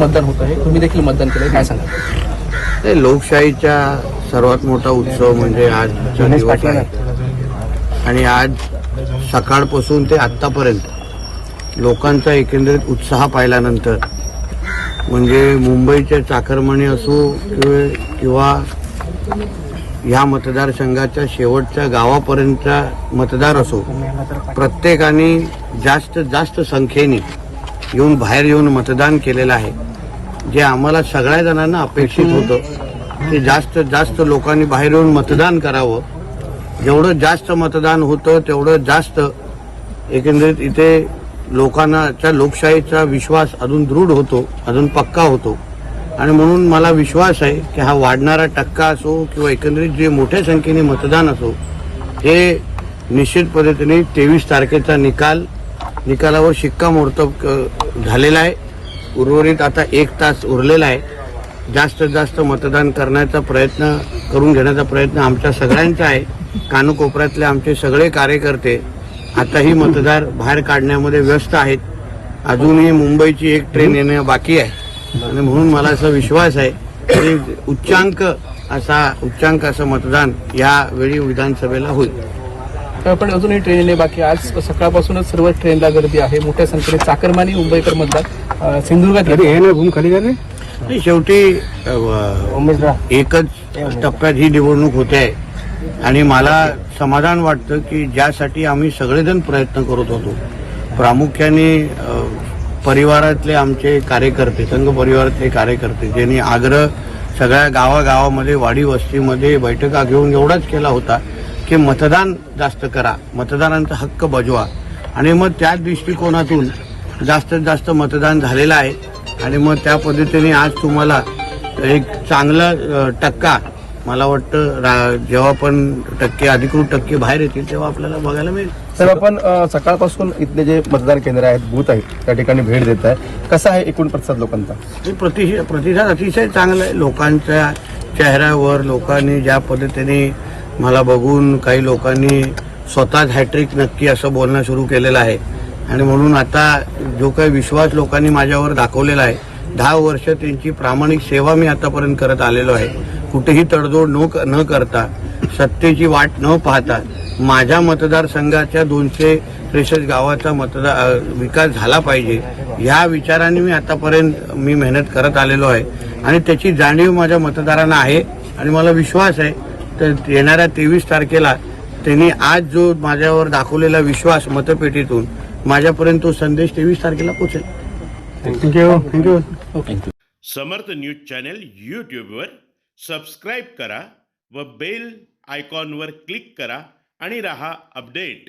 मतदान होतं आहे. तुम्ही देखील मतदान केलं काय सांगा ते लोकशाहीचा सर्वात मोठा उत्सव म्हणजे आजचा दिवस आहे. आणि आज सकाळपासून ते आत्तापर्यंत लोकांचा एकंदरीत उत्साह पाहिल्यानंतर म्हणजे मुंबईचे चाकरमणी असो किंवा- किंवा या मतदारसंघाच्या शेवटच्या गावापर्यंतचा मतदार असो प्रत्येकाने जास्त जास्त संख्येने येऊन बाहेर येऊन मतदान केलेलं आहे. जे आम्हाला सगळ्या जणांना अपेक्षित होतं की जास्त जास्त लोकांनी बाहेर येऊन मतदान करावं. जेवढं जास्त मतदान होतं तेवढं जास्त एकंदरीत इथे लोकांनाच्या लोकशाहीचा विश्वास अजून दृढ होतो अजून पक्का होतो. आणि म्हणून मला विश्वास आहे की हा वाढणारा टक्का असो किंवा एकंदरीत जे मोठ्या संख्येने मतदान असो हे निश्चित पद्धतीने तेवीस तारखेचा निकाल निकालावर शिक्कामोर्तब झालेला आहे. उर्वरित आता एक तास उरलेला आहे. जास्तीत जास्त मतदान करण्याचा प्रयत्न करून घेण्याचा प्रयत्न आमच्या सगळ्यांचा आहे. कानकोपऱ्यातले आमचे सगळे कार्यकर्ते आताही मतदार बाहेर काढण्यामध्ये व्यस्त आहेत. अजूनही मुंबईची एक ट्रेन येणं बाकी आहे. आणि म्हणून मला असा विश्वास आहे की उच्चांक असा उच्चांक असं मतदान यावेळी विधानसभेला होईल. पण अजूनही ट्रेन येणे बाकी आज सकाळपासूनच सर्व ट्रेनला गर्दी आहे. मोठ्या संख्येने चाकरमानी मुंबईकर मतदार. अं, सिंधुदुर्गात येते. नाही, शेवटी एकच टप्प्यात ही निवडणूक होते आहे आणि मला समाधान वाटतं की ज्यासाठी आम्ही सगळेजण प्रयत्न करत होतो. प्रामुख्याने परिवारातले आमचे कार्यकर्ते संघ परिवारातले कार्यकर्ते ज्यांनी आग्रह सगळ्या गावागावामध्ये वाडी वस्तीमध्ये बैठका घेऊन एवढाच केला होता. की मतदान जास्त करा. मतदानांचा हक्क बजवा. आणि मग त्याच दृष्टिकोनातून जास्तीत जास्त मतदान झालेलं आहे. आणि मग त्या पद्धतीने आज तुम्हाला एक चांगला टक्का मला वाटतं रा- जेव्हा पण टक्के अधिकृत टक्के बाहेर येतील तेव्हा आपल्याला बघायला मिळेल. तर आपण सकाळपासून इथले जे मतदान केंद्र आहेत बूथ आहेत त्या ठिकाणी भेट देत आहे. कसा आहे एकूण प्रतिसाद लोकांचा? हे प्रतिशत प्रतिसाद अतिशय चांगला आहे. लोकांच्या चेहऱ्यावर लोकांनी ज्या पद्धतीने मला बघून काही लोकांनी स्वतःच हॅट्रिक नक्की असं बोलणं सुरू केलेलं आहे. आणि म्हणून आता जो काही विश्वास लोकांनी माझ्यावर दाखवलेला आहे दहा वर्ष त्यांची प्रामाणिक सेवा मी आतापर्यंत करत आलेलो आहे. कुठेही तडजोड न क- न करता सत्तेची वाट न पाहता माझ्या मतदारसंघाच्या दोनशे त्रेसष्ट गावाचा मतदार विकास झाला पाहिजे ह्या विचाराने मी आतापर्यंत मी मेहनत करत आलेलो आहे. आणि त्याची जाणीव माझ्या मतदारांना आहे आणि मला विश्वास आहे तर येणाऱ्या तेवीस तारखेला त्यांनी आज जो माझ्यावर दाखवलेला विश्वास मतपेटीतून माझ्यापर्यंत तो संदेश तेवीस तारखेला पोचेल thank you thank you Samarth news channel यूट्यूबवर सबस्क्राईब करा व बेल आयकॉनवर क्लिक करा आणि रहा अपडेट.